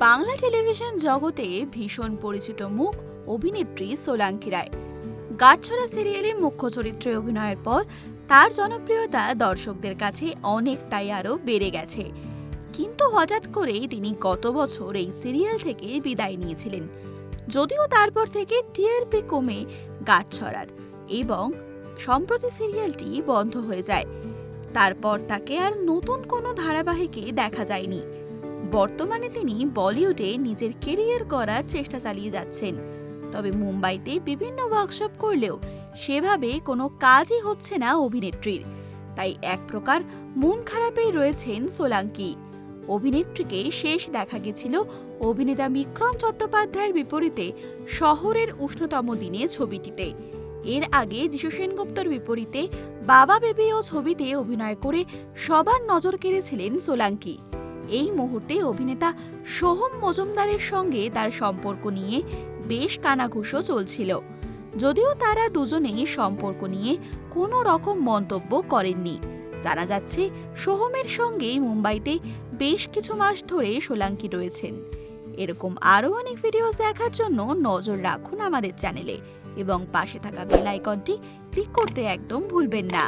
Bangla television জগতে ভীষণ পরিচিত মুখ অভিনেত্রী সোলাঙ্কি রায়। গাঁটছড়া সিরিয়ালে মুখ্য চরিত্রে অভিনয়ের পর তার জনপ্রিয়তা দর্শকদের কাছে অনেকটাই আরও বেড়ে গেছে। কিন্তু হঠাৎ করেই তিনি গত বছর এই সিরিয়াল থেকে বিদায় নিয়েছিলেন। যদিও তারপর থেকে টিআরপি কমে গাঁটছড়ার এবং সম্প্রতি সিরিয়ালটি বন্ধ হয়ে যায়। তারপর তাকে আর নতুন কোনো ধারাবাহিকে দেখা যায়নি। বর্তমানে তিনি বলিউডে নিজের কেরিয়ার করার চেষ্টা চালিয়ে যাচ্ছেন। তবে মুম্বাইতে বিভিন্ন ওয়ার্কশপ করলেও সেভাবে কোনো কাজই হচ্ছে না অভিনেত্রীর। তাই এক প্রকার মন খারাপেই রয়েছেন সোলাঙ্কি। অভিনেত্রীকে শেষ দেখা গেছিল অভিনেতা বিক্রম চট্টোপাধ্যায়ের বিপরীতে শহরের উষ্ণতম দিনে ছবিটিতে। এর আগে যিশু সেনগুপ্তর বিপরীতে বাবা বেবি ও ছবিতে অভিনয় করে সবার নজর কেড়েছিলেন সোলাঙ্কি। এই মুহূর্তে অভিনেতা সোহম মজুমদারের সঙ্গে তার সম্পর্ক নিয়ে বেশ কানাঘুষো চলছিল। যদিও তারা দুজনেই সম্পর্ক নিয়ে কোনো রকম মন্তব্য করেননি। জানা যাচ্ছে, সোহমের সঙ্গে মুম্বাইতে বেশ কিছু মাস ধরে সোলাঙ্কি রয়েছেন। এরকম আরও অনেক ভিডিওস দেখার জন্য নজর রাখুন আমাদের চ্যানেলে এবং পাশে থাকা বেল আইকনটি ক্লিক করতে একদম ভুলবেন না।